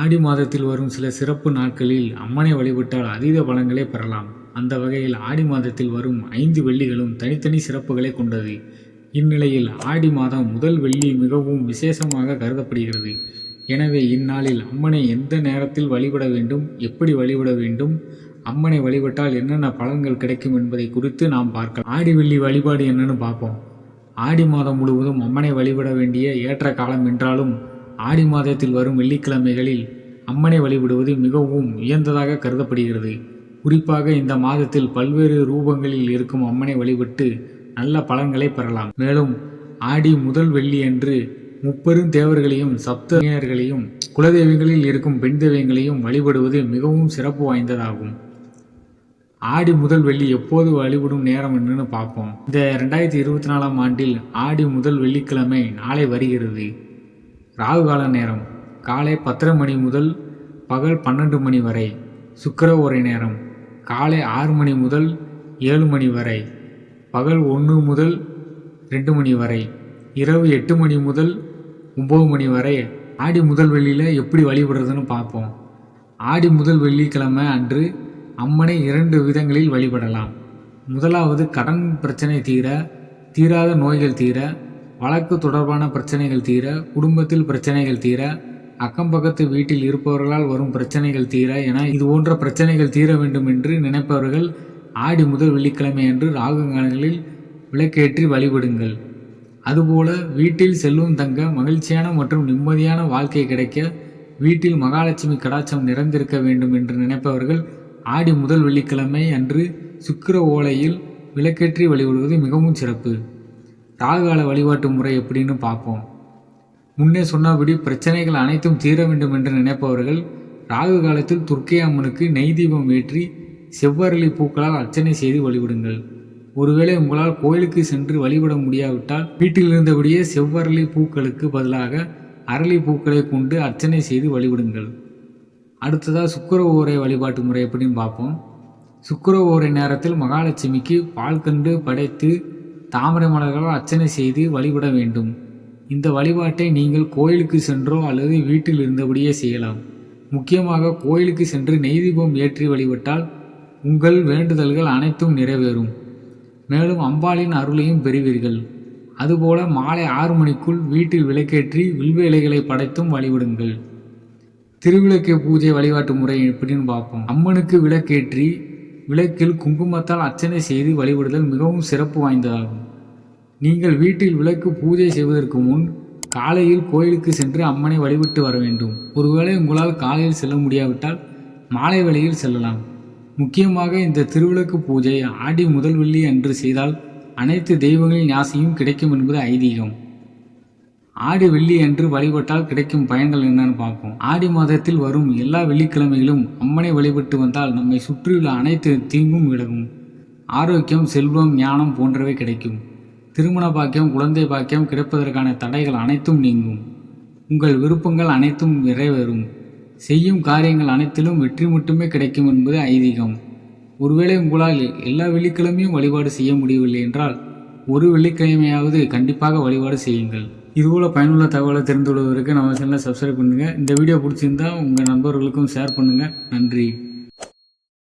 ஆடி மாதத்தில் வரும் சில சிறப்பு நாட்களில் அம்மனை வழிபட்டால் அதீத பலன்களை பெறலாம். அந்த வகையில் ஆடி மாதத்தில் வரும் ஐந்து வெள்ளிகளும் தனித்தனி சிறப்புகளை கொண்டது. இந்நிலையில் ஆடி மாதம் முதல் வெள்ளி மிகவும் விசேஷமாக கருதப்படுகிறது. எனவே இந்நாளில் அம்மனை எந்த நேரத்தில் வழிபட வேண்டும் எப்படி வழிபட வேண்டும் அம்மனை வழிபட்டால் என்னென்ன பலன்கள் கிடைக்கும் என்பதை குறித்து நாம் பார்க்கலாம். ஆடி வெள்ளி வழிபாடு என்னன்னு பார்ப்போம். ஆடி மாதம் முழுவதும் அம்மனை வழிபட வேண்டிய ஏற்ற காலம் என்றாலும் ஆடி மாதத்தில் வரும் வெள்ளிக்கிழமைகளில் அம்மனை வழிபடுவது மிகவும் உயர்ந்ததாக கருதப்படுகிறது. குறிப்பாக இந்த மாதத்தில் பல்வேறு ரூபங்களில் இருக்கும் அம்மனை வழிபட்டு நல்ல பலன்களை பெறலாம். மேலும் ஆடி முதல் வெள்ளி அன்று முப்பெரும் தேவர்களையும் சப்தர்களையும் குலதெய்வங்களில் இருக்கும் பெண் தெய்வங்களையும் வழிபடுவது மிகவும் சிறப்பு வாய்ந்ததாகும். ஆடி முதல் வெள்ளி எப்போது வழிபடும் நேரம் என்னன்னு பார்ப்போம். இந்த ரெண்டாயிரத்தி இருபத்தி நாலாம் ஆண்டில் ஆடி முதல் வெள்ளிக்கிழமை நாளை வருகிறது. ராகு கால நேரம். காலை பத்தரை மணி முதல் பகல் பன்னெண்டு மணி வரை. சுக்கிர உரை நேரம். காலை ஆறு மணி முதல் ஏழு மணி வரை. பகல் ஒன்று முதல் ரெண்டு மணி வரை. இரவு எட்டு மணி முதல் ஒம்பது மணி வரை. ஆடி முதல் வெள்ளியில் எப்படி வழிபடுறதுன்னு பார்ப்போம். ஆடி முதல் வெள்ளிக்கிழமை அன்று அம்மனை இரண்டு விதங்களில் வழிபடலாம். முதலாவது கடன் பிரச்சனை தீர தீராத நோய்கள் தீர வழக்கு தொடர்பான பிரச்சனைகள் தீர குடும்பத்தில் பிரச்சனைகள் தீர அக்கம் பக்கத்து வீட்டில் இருப்பவர்களால் வரும் பிரச்சனைகள் தீர என இது போன்ற பிரச்சனைகள் தீர வேண்டும் என்று நினைப்பவர்கள் ஆடி முதல் வெள்ளிக்கிழமை அன்று ராகுகாலங்களில் விளக்கேற்றி வழிபடுங்கள். அதுபோல வீட்டில் செல்லும் தங்க மகிழ்ச்சியான மற்றும் நிம்மதியான வாழ்க்கை கிடைக்க வீட்டில் மகாலட்சுமி கடாச்சம் நிறைந்திருக்க வேண்டும் என்று நினைப்பவர்கள் ஆடி முதல் வெள்ளிக்கிழமை அன்று சுக்கிர ஓலையில் விளக்கேற்றி வழிபடுவது மிகவும் சிறப்பு. ராகுகால வழிபாட்டு முறை எப்படின்னு பார்ப்போம். முன்னே சொன்னபடி பிரச்சனைகள் அனைத்தும் தீர வேண்டும் என்று நினைப்பவர்கள் ராகு காலத்தில் துர்க்கை அம்மனுக்கு நெய் தீபம் ஏற்றி செவ்வரளி பூக்களால் அர்ச்சனை செய்து வழிபடுங்கள். ஒருவேளை உங்களால் கோயிலுக்கு சென்று வழிபட முடியாவிட்டால் வீட்டில் இருந்தபடியே செவ்வரளி பூக்களுக்கு பதிலாக அரளி பூக்களை கொண்டு அர்ச்சனை செய்து வழிபடுங்கள். அடுத்ததாக சுக்கர ஓரை வழிபாட்டு முறை எப்படின்னு பார்ப்போம். சுக்கர ஓரை நேரத்தில் மகாலட்சுமிக்கு பால் கண்டு படைத்து தாமரை மலர்களால் அர்ச்சனை செய்து வழிபட வேண்டும். இந்த வழிபாட்டை நீங்கள் கோயிலுக்கு சென்றோ அல்லது வீட்டில் இருந்தபடியே செய்யலாம். முக்கியமாக கோயிலுக்கு சென்று நெய் தீபம் ஏற்றி வழிபட்டால் உங்கள் வேண்டுதல்கள் அனைத்தும் நிறைவேறும். மேலும் அம்பாளின் அருளையும் பெறுவீர்கள். அதுபோல மாலை ஆறு மணிக்குள் வீட்டில் விளக்கேற்றி வில்வ இலைகளை படைத்தும் வழிபடுங்கள். திருவிளக்கு பூஜை வழிபாட்டு முறை எப்படின்னு பார்ப்போம். அம்மனுக்கு விளக்கேற்றி விளக்கில் குங்குமத்தால் அர்ச்சனை செய்து வழிபடுதல் மிகவும் சிறப்பு வாய்ந்ததாகும். நீங்கள் வீட்டில் விளக்கு பூஜை செய்வதற்கு முன் காலையில் கோயிலுக்கு சென்று அம்மனை வழிபட்டு வர வேண்டும். ஒருவேளை உங்களால் காலையில் செல்ல முடியாவிட்டால் மாலை வேளையில் செல்லலாம். முக்கியமாக இந்த திருவிளக்கு பூஜை ஆடி முதல் வெள்ளி அன்று செய்தால் அனைத்து தெய்வங்களின் ஆசையும் கிடைக்கும் என்பது ஐதீகம். ஆடி வெள்ளி அன்று வழிபட்டால் கிடைக்கும் பயன்கள் என்னன்னு பார்ப்போம். ஆடி மாதத்தில் வரும் எல்லா வெள்ளிக்கிழமைகளும் அம்மனை வழிபட்டு வந்தால் நம்மை சுற்றியுள்ள அனைத்து தீங்கும் விலகும். ஆரோக்கியம் செல்வம் ஞானம் போன்றவை கிடைக்கும். திருமண பாக்கியம் குழந்தை பாக்கியம் கிடைப்பதற்கான தடைகள் அனைத்தும் நீங்கும். உங்கள் விருப்பங்கள் அனைத்தும் நிறைவேறும். செய்யும் காரியங்கள் அனைத்திலும் வெற்றி மட்டுமே கிடைக்கும் என்பது ஐதீகம். ஒருவேளை உங்களால் எல்லா வெள்ளிக்கிழமையும் வழிபாடு செய்ய முடியவில்லை என்றால் ஒரு வெள்ளிக்கிழமையாவது கண்டிப்பாக வழிபாடு செய்யுங்கள். இதுபோல் பயனுள்ள தகவலை தெரிந்து கொள்வதற்கு நம்ம சேனலை சப்ஸ்கிரைப் பண்ணுங்கள் இந்த வீடியோ பிடிச்சிருந்தா உங்கள் நண்பர்களுக்கும் ஷேர் பண்ணுங்கள் நன்றி.